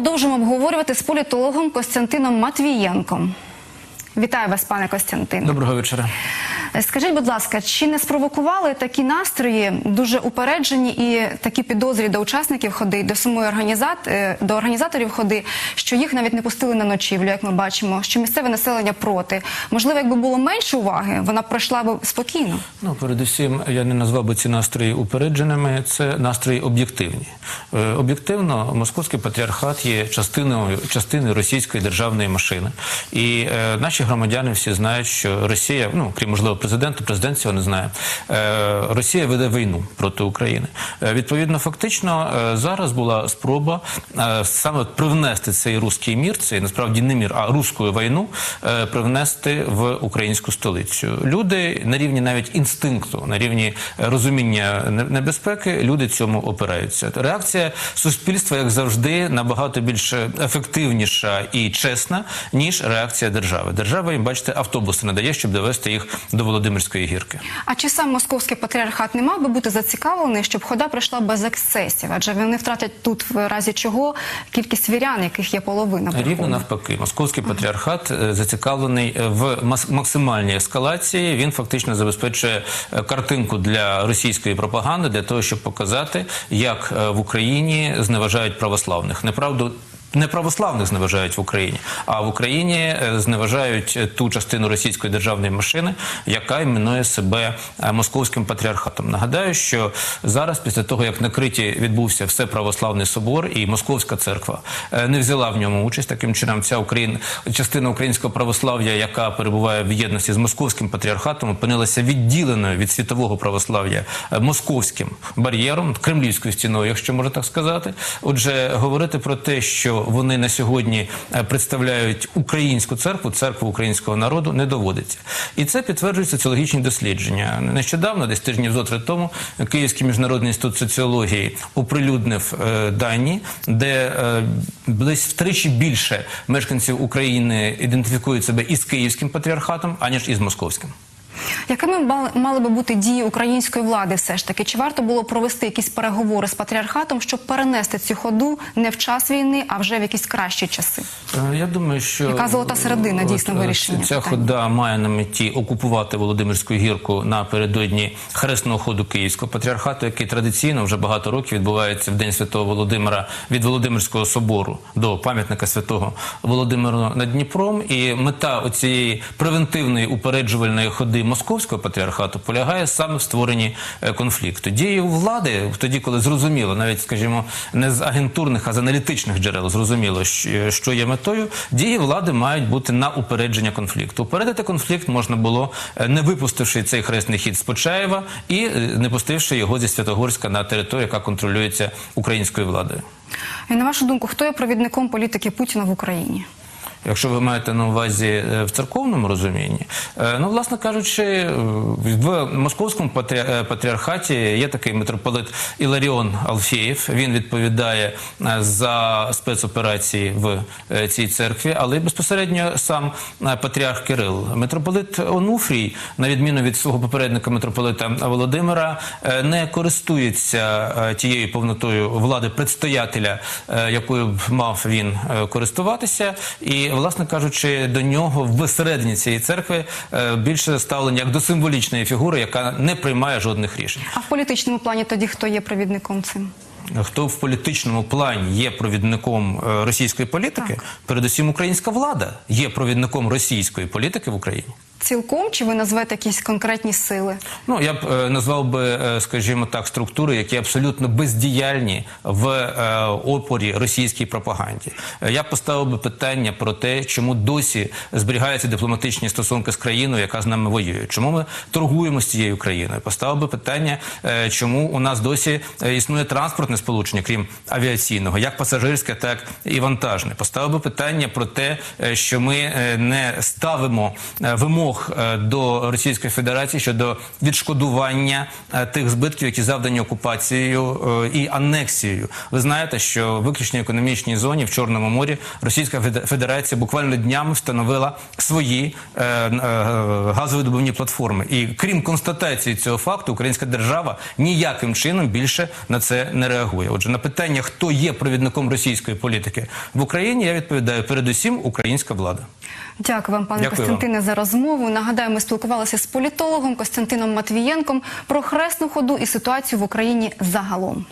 продовжуємо обговорювати з політологом Костянтином Матвієнком. Вітаю вас, пане Костянтин. Доброго вечора. Скажіть, будь ласка, чи не спровокували такі настрої дуже упереджені і такі підозрі до учасників ходи, до самої організат... е, до організаторів ходи, що їх навіть не пустили на ночівлю, як ми бачимо, що місцеве населення проти? Можливо, якби було менше уваги, вона пройшла б спокійно. Ну, передусім, я не назвав би ці настрої упередженими. Це настрої об'єктивні. Е, Об'єктивно, московський патріархат є частиною частиною російської державної машини, і е, наші громадяни всі знають, що Росія, ну крім можливо президента, президент цього не знає. Е, Росія веде війну проти України. Е, відповідно, фактично е, зараз була спроба саме привнести цей руський мір, цей насправді не мір, а руську війну привнести в українську столицю. Люди на рівні навіть інстинкту, на рівні розуміння небезпеки, люди цьому опираються. Реакція суспільства, як завжди, набагато більш ефективніша і чесна, ніж реакція держави. Держава їм, бачите, автобуси надає, щоб довести їх до Володимирської гірки. А чи сам московський патріархат не мав би бути зацікавлений, щоб хода пройшла без ексцесів? Адже вони втратять тут в разі чого кількість вірян, яких є половина. Рівно приходу. навпаки, московський патріархат е, зацікавлений е, в максимальній ескалації. Він фактично забезпечує е, картинку для російської пропаганди для того, щоб показати, як в Україні зневажають православних. Неправду. Не православних зневажають в Україні, а в Україні е, зневажають е, ту частину російської державної машини, яка іменує себе е, московським патріархатом. Нагадаю, що зараз, після того як на Криті відбувся все православний собор і Московська церква не взяла в ньому участь. Таким чином, ця Україн, частина українського православ'я, яка перебуває в єдності з московським патріархатом, опинилася відділеною від світового православ'я московським бар'єром, кремлівською стіною, якщо можна так сказати. Отже, говорити про те, що вони на сьогодні е, представляють українську церкву, церкву українського народу, не доводиться. І це підтверджують соціологічні дослідження. Нещодавно, десь тижнів зо три тому, Київський міжнародний інститут соціології оприлюднив е, дані, де е, десь втричі більше мешканців України ідентифікують себе із київським патріархатом, аніж із московським. Якими мали, би бути дії української влади, все ж таки? Чи варто було провести якісь переговори з патріархатом, щоб перенести цю ходу не в час війни, а вже в якісь кращі часи? Е, Я думаю, що Яка золота середина, дійсно, е, вирішення Ця питання? хода має на меті окупувати Володимирську гірку напередодні хресного ходу Київського патріархату, який традиційно вже багато років відбувається в День Святого Володимира від Володимирського собору до пам'ятника Святого Володимира над Дніпром. І мета оцієї превентивної упереджувальної ходи московського патріархату полягає саме в створенні е, конфлікту. Дії влади тоді, коли зрозуміло, навіть скажімо, не з агентурних, а з аналітичних джерел зрозуміло, що- що є метою. Дії влади мають бути на упередження конфлікту. Упередити конфлікт можна було, е, не випустивши цей хресний хід з Почаєва і е, не пустивши його зі Святогорська на територію, яка контролюється українською владою. І на вашу думку, хто є провідником політики Путіна в Україні? Якщо ви маєте на увазі е, в церковному розумінні, Е, ну, власне кажучи, в московському е, патріархаті є такий митрополит Іларіон Алфєєв. Він відповідає за спецоперації в цій церкві, але безпосередньо сам патріарх Кирил. Митрополит Онуфрій, на відміну від свого попередника митрополита Володимира, не користується тією повнотою влади предстоятеля, якою б мав він користуватися. І, власне кажучи, до нього всередині цієї церкви е, більше ставлення як до символічної фігури, яка не приймає жодних рішень. А в політичному плані тоді хто є провідником цим? Хто в політичному плані є провідником е, російської політики, передусім українська влада є провідником російської політики в Україні. Цілком чи ви назвете якісь конкретні сили? Ну я б е, назвав би, е, скажімо так, структури, які абсолютно бездіяльні в е, опорі російській пропаганді. Я поставив би питання про те, чому досі зберігаються дипломатичні стосунки з країною, яка з нами воює. Чому ми торгуємо з цією країною? Поставив би питання, чому у нас досі існує транспортне сполучення, крім авіаційного, як пасажирське, так і вантажне. Поставив би питання про те, що ми не ставимо вимог вимог е, до Російської Федерації щодо відшкодування е, тих збитків, які завдані окупацією е, і анексією. Ви знаєте, що в виключній економічній зоні в Чорному морі Російська Федерація буквально днями встановила свої газовидобувні платформи. І крім констатації цього факту, українська держава ніяким чином більше на це не реагує. Отже, на питання, хто є провідником російської політики в Україні, я відповідаю передусім українська влада. Дякую вам, пане Дякую вам. Костянтине, за розмову. Нагадаю, ми спілкувалися з політологом Костянтином Матвієнком про хресну ходу і ситуацію в Україні загалом.